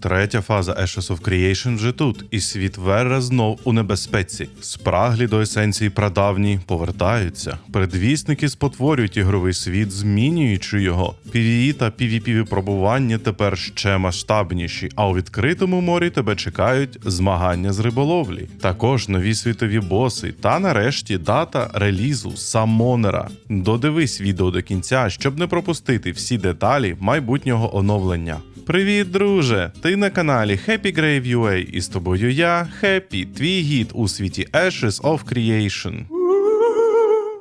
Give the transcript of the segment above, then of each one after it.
Третя фаза Ashes of Creation вже тут, і світ Верра знов у небезпеці. Спраглі до есенції прадавні повертаються. Предвісники спотворюють ігровий світ, змінюючи його. PvE та PvP випробування тепер ще масштабніші, а у відкритому морі тебе чекають змагання з риболовлі. Також нові світові боси, та нарешті дата релізу Самонера. Додивись відео до кінця, щоб не пропустити всі деталі майбутнього оновлення. Привіт, друже! Ти на каналі Happy Grave UA і з тобою я, Happy, твій гід у світі Ashes of Creation.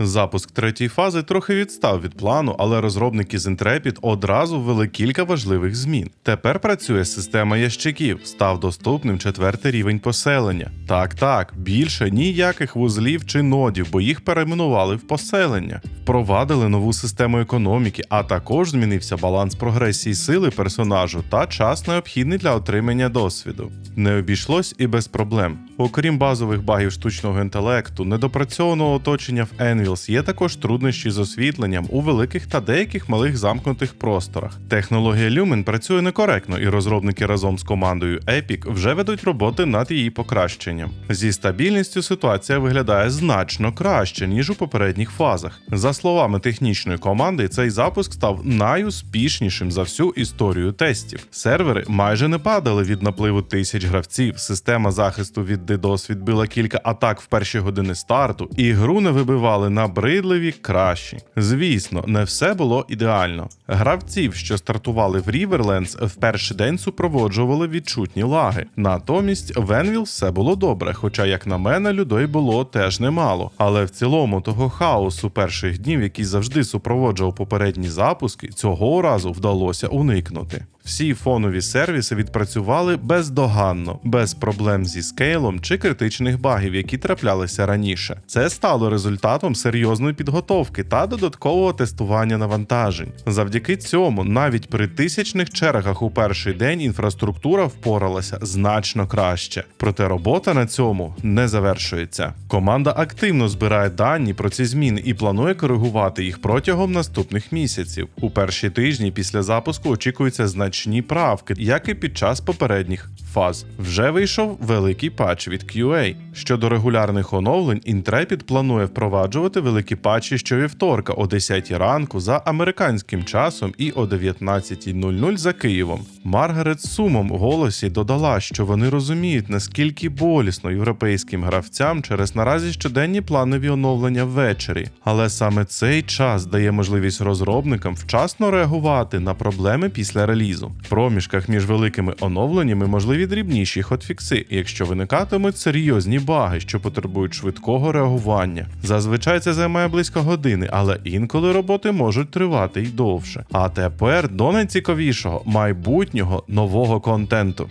Запуск третьої фази трохи відстав від плану, але розробники з Intrepid одразу ввели кілька важливих змін. Тепер працює система ящиків, став доступним четвертий рівень поселення. Так, так, більше ніяких вузлів чи нодів, бо їх перейменували в поселення. Впровадили нову систему економіки, а також змінився баланс прогресії сили персонажу та час необхідний для отримання досвіду. Не обійшлось і без проблем. Окрім базових багів штучного інтелекту, недопрацьованого оточення в Envils є також труднощі з освітленням у великих та деяких малих замкнутих просторах. Технологія Lumen працює некоректно, і розробники разом з командою Epic вже ведуть роботи над її покращенням. Зі стабільністю ситуація виглядає значно краще ніж у попередніх фазах. За словами технічної команди, цей запуск став найуспішнішим за всю історію тестів. Сервери майже не падали від напливу тисяч гравців. Система захисту від DDoS відбила кілька атак в перші години старту, і гру не вибивали набридливі кращі. Звісно, не все було ідеально. Гравців, що стартували в Riverdance, в перший день супроводжували відчутні лаги. Натомість в Envil все було добре, хоча, як на мене, людей було теж немало. Але в цілому того хаосу перших днів, який завжди супроводжував попередні запуски, цього разу вдалося уникнути. Всі фонові сервіси відпрацювали бездоганно, без проблем зі скейлом чи критичних багів, які траплялися раніше. Це стало результатом серйозної підготовки та додаткового тестування навантажень. Завдяки цьому, навіть при тисячних чергах у перший день інфраструктура впоралася значно краще. Проте робота на цьому не завершується. Команда активно збирає дані про ці зміни і планує коригувати їх протягом наступних місяців. У перші тижні після запуску очікуються значні правки, як і під час попередніх фаз. Вже вийшов великий патч від QA. Щодо регулярних оновлень, Intrepid планує впроваджувати великі патчі щовівторка о 10 ранку за американським часом і о 19.00 за Києвом. Маргарет сумом в голосі додала, що вони розуміють, наскільки болісно європейським гравцям через наразі щоденні планові оновлення ввечері. Але саме цей час дає можливість розробникам вчасно реагувати на проблеми після релізу. В проміжках між великими оновленнями можливі дрібніші хотфікси, якщо виникатимуть серйозні баги, що потребують швидкого реагування. Зазвичай це займає близько години, але інколи роботи можуть тривати й довше. А тепер до найцікавішого майбутнього нового контенту.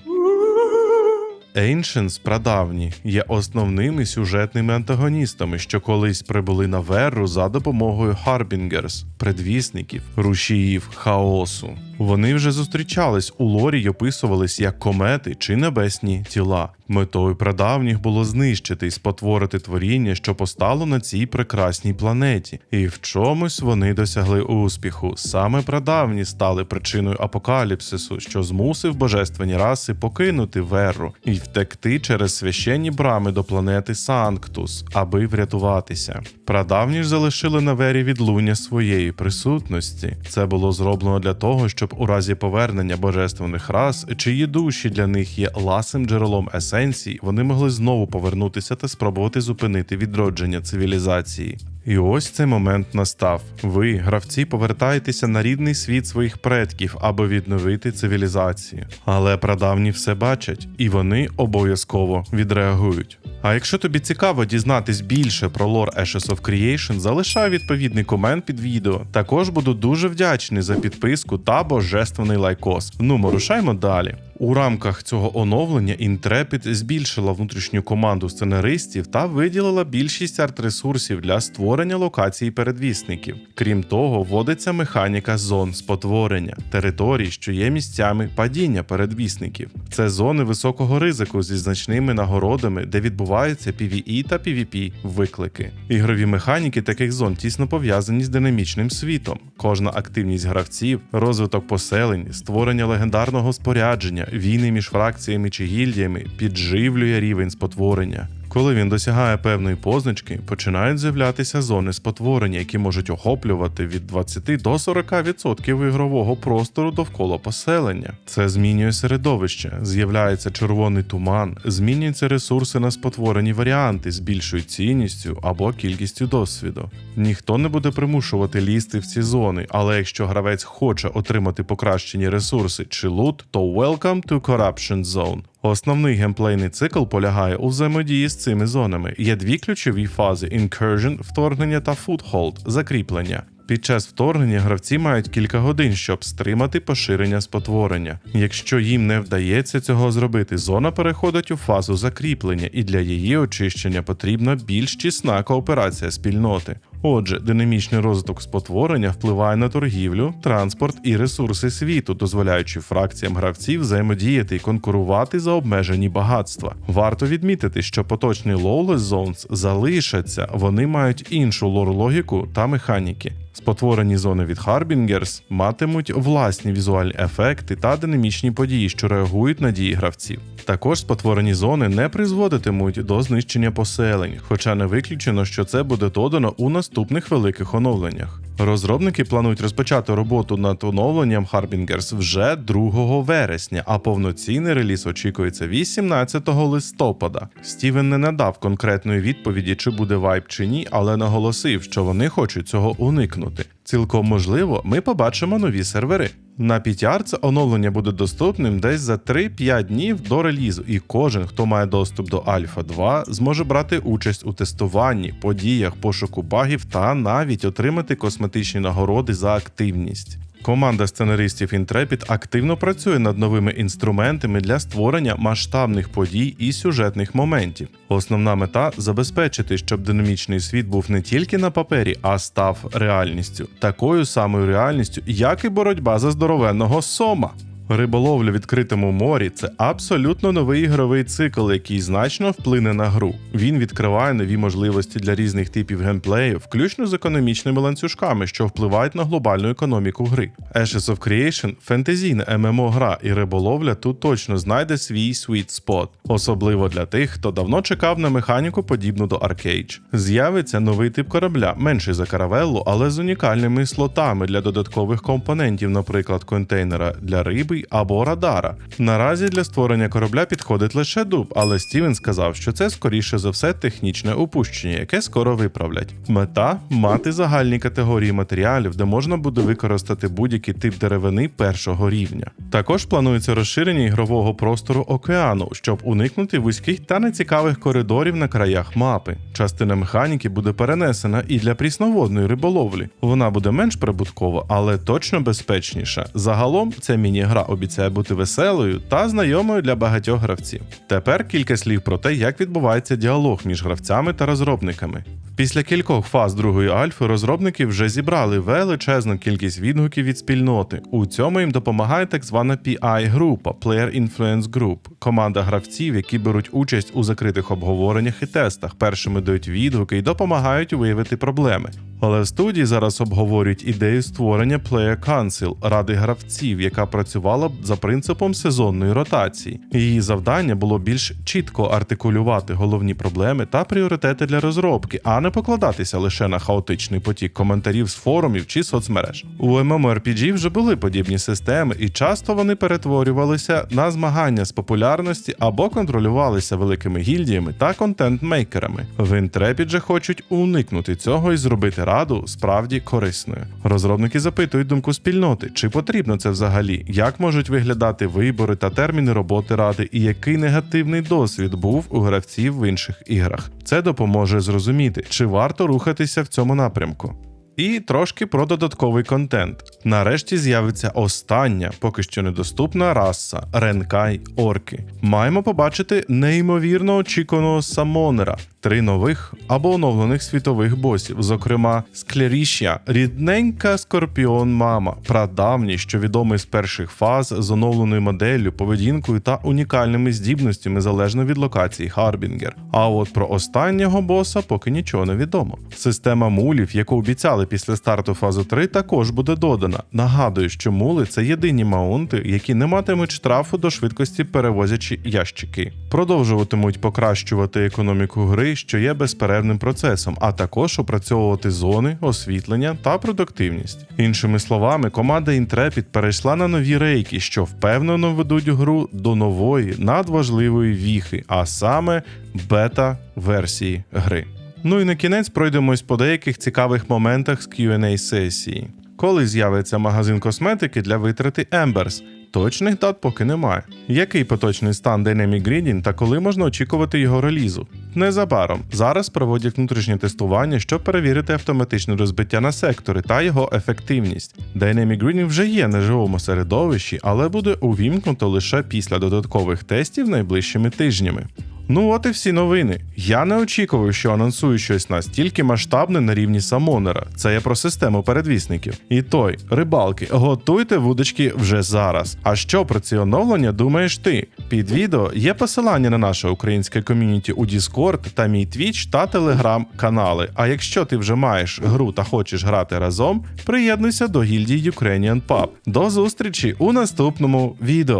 Ancients прадавні є основними сюжетними антагоністами, що колись прибули на Верру за допомогою Harbingers, предвісників, рушіїв хаосу. Вони вже зустрічались у лорі й описувались як комети чи небесні тіла. Метою прадавніх було знищити і спотворити творіння, що постало на цій прекрасній планеті, і в чомусь вони досягли успіху. Саме прадавні стали причиною апокаліпсису, що змусив божественні раси покинути Веру і втекти через священні брами до планети Санктус, аби врятуватися. Прадавні ж залишили на вері відлуння своєї присутності. Це було зроблено для того, щоб у разі повернення божественних рас, чиї душі для них є ласим джерелом есенції, вони могли знову повернутися та спробувати зупинити відродження цивілізації. І ось цей момент настав. Ви, гравці, повертаєтеся на рідний світ своїх предків, аби відновити цивілізацію. Але прадавні все бачать, і вони обов'язково відреагують. А якщо тобі цікаво дізнатись більше про лор Ashes of Creation, залишай відповідний комент під відео. Також буду дуже вдячний за підписку та божественний лайкос. Ну, ми рушаймо далі. У рамках цього оновлення Intrepid збільшила внутрішню команду сценаристів та виділила більшість арт-ресурсів для створення локацій передвісників. Крім того, вводиться механіка зон спотворення, територій, що є місцями падіння передвісників. Це зони високого ризику зі значними нагородами, де відбувається відбуваються PvE та PvP виклики. Ігрові механіки таких зон тісно пов'язані з динамічним світом. Кожна активність гравців, розвиток поселень, створення легендарного спорядження, війни між фракціями чи гільдіями підживлює рівень спотворення. Коли він досягає певної позначки, починають з'являтися зони спотворення, які можуть охоплювати від 20 до 40% ігрового простору довкола поселення. Це змінює середовище, з'являється червоний туман, змінюються ресурси на спотворені варіанти з більшою цінністю або кількістю досвіду. Ніхто не буде примушувати лізти в ці зони, але якщо гравець хоче отримати покращені ресурси чи лут, то welcome to Corruption Zone. Основний геймплейний цикл полягає у взаємодії з цими зонами. Є дві ключові фази: Incursion – вторгнення та Foothold – закріплення. Під час вторгнення гравці мають кілька годин, щоб стримати поширення спотворення. Якщо їм не вдається цього зробити, зона переходить у фазу закріплення, і для її очищення потрібна більш тісна кооперація спільноти. Отже, динамічний розвиток спотворення впливає на торгівлю, транспорт і ресурси світу, дозволяючи фракціям гравців взаємодіяти і конкурувати за обмежені багатства. Варто відмітити, що поточний Lawless Zones залишаться, вони мають іншу лор-логіку та механіки. Спотворені зони від Harbingers матимуть власні візуальні ефекти та динамічні події, що реагують на дії гравців. Також спотворені зони не призводитимуть до знищення поселень, хоча не виключено, що це буде додано у наступних великих оновленнях. Розробники планують розпочати роботу над оновленням Harbingers вже 2 вересня, а повноцінний реліз очікується 18 листопада. Стівен не надав конкретної відповіді, чи буде вайп чи ні, але наголосив, що вони хочуть цього уникнути. Цілком можливо, ми побачимо нові сервери. На PTR це оновлення буде доступним десь за 3-5 днів до релізу, і кожен, хто має доступ до Альфа 2, зможе брати участь у тестуванні, подіях, пошуку багів та навіть отримати косметичні нагороди за активність. Команда сценаристів Intrepid активно працює над новими інструментами для створення масштабних подій і сюжетних моментів. Основна мета забезпечити, щоб динамічний світ був не тільки на папері, а став реальністю, такою самою реальністю, як і боротьба за здоровенного сома. Риболовля в відкритому морі це абсолютно новий ігровий цикл, який значно вплине на гру. Він відкриває нові можливості для різних типів геймплею, включно з економічними ланцюжками, що впливають на глобальну економіку гри. Ashes of Creation – фентезійна ММО гра, і риболовля тут точно знайде свій sweet spot, особливо для тих, хто давно чекав на механіку, подібну до Arcade. З'явиться новий тип корабля, менший за каравеллу, але з унікальними слотами для додаткових компонентів, наприклад, контейнера для риби або радара. Наразі для створення корабля підходить лише дуб, але Стівен сказав, що це скоріше за все технічне упущення, яке скоро виправлять. Мета мати загальні категорії матеріалів, де можна буде використати будь-який тип деревини першого рівня. Також планується розширення ігрового простору океану, щоб уникнути вузьких та нецікавих коридорів на краях мапи. Частина механіки буде перенесена і для прісноводної риболовлі. Вона буде менш прибуткова, але точно безпечніша. Загалом ця міні-гра обіцяє бути веселою та знайомою для багатьох гравців. Тепер кілька слів про те, як відбувається діалог між гравцями та розробниками. Після кількох фаз другої альфи розробники вже зібрали величезну кількість відгуків від спільноти. У цьому їм допомагає так звана PI-група Player Influence Group, команда гравців, які беруть участь у закритих обговореннях і тестах, першими дають відгуки і допомагають виявити проблеми. Але в студії зараз обговорюють ідею створення Player Council – ради гравців, яка працювала б за принципом сезонної ротації. Її завдання було більш чітко артикулювати головні проблеми та пріоритети для розробки, а не покладатися лише на хаотичний потік коментарів з форумів чи соцмереж. У MMORPG вже були подібні системи, і часто вони перетворювалися на змагання з популярності або контролювалися великими гільдіями та контент-мейкерами. В Intrepid же хочуть уникнути цього і зробити раду справді корисною. Розробники запитують думку спільноти, чи потрібно це взагалі, як можуть виглядати вибори та терміни роботи ради, і який негативний досвід був у гравців в інших іграх. Це допоможе зрозуміти, чи варто рухатися в цьому напрямку. І трошки про додатковий контент. Нарешті з'явиться остання, поки що недоступна раса Ренкай Орки. Маємо побачити неймовірно очікуваного самонера, три нових або оновлених світових босів, зокрема Склеріща, рідненька Скорпіон Мама, прадавній, що відомий з перших фаз з оновленою моделлю, поведінкою та унікальними здібностями залежно від локації Харбінгер. А от про останнього боса поки нічого не відомо. Система мулів, яку обіцяли після старту фази 3, також буде додана. Нагадую, що мули це єдині маунти, які не матимуть штрафу до швидкості перевозячи ящики. Продовжуватимуть покращувати економіку гри, що є безперервним процесом, а також опрацьовувати зони, освітлення та продуктивність. Іншими словами, команда Intrepid перейшла на нові рейки, що впевнено ведуть гру до нової надважливої віхи, а саме бета-версії гри. Ну і на кінець пройдемось по деяких цікавих моментах з Q&A сесії. Коли з'явиться магазин косметики для витрати Embers? Точних дат поки немає. Який поточний стан Dynamic Grading та коли можна очікувати його релізу? Незабаром зараз проводять внутрішнє тестування, щоб перевірити автоматичне розбиття на сектори та його ефективність. Dynamic Grading вже є на живому середовищі, але буде увімкнуто лише після додаткових тестів найближчими тижнями. Ну от і всі новини. Я не очікував, що анонсують щось настільки масштабне на рівні Самонера. Це я про систему передвісників. І той, рибалки, готуйте вудочки вже зараз. А що про ці оновлення думаєш ти? Під відео є посилання на наше українське ком'юніті у Discord та мій Twitch та Telegram канали. А якщо ти вже маєш гру та хочеш грати разом, приєднуйся до гільдії Ukrainian Pub. До зустрічі у наступному відео.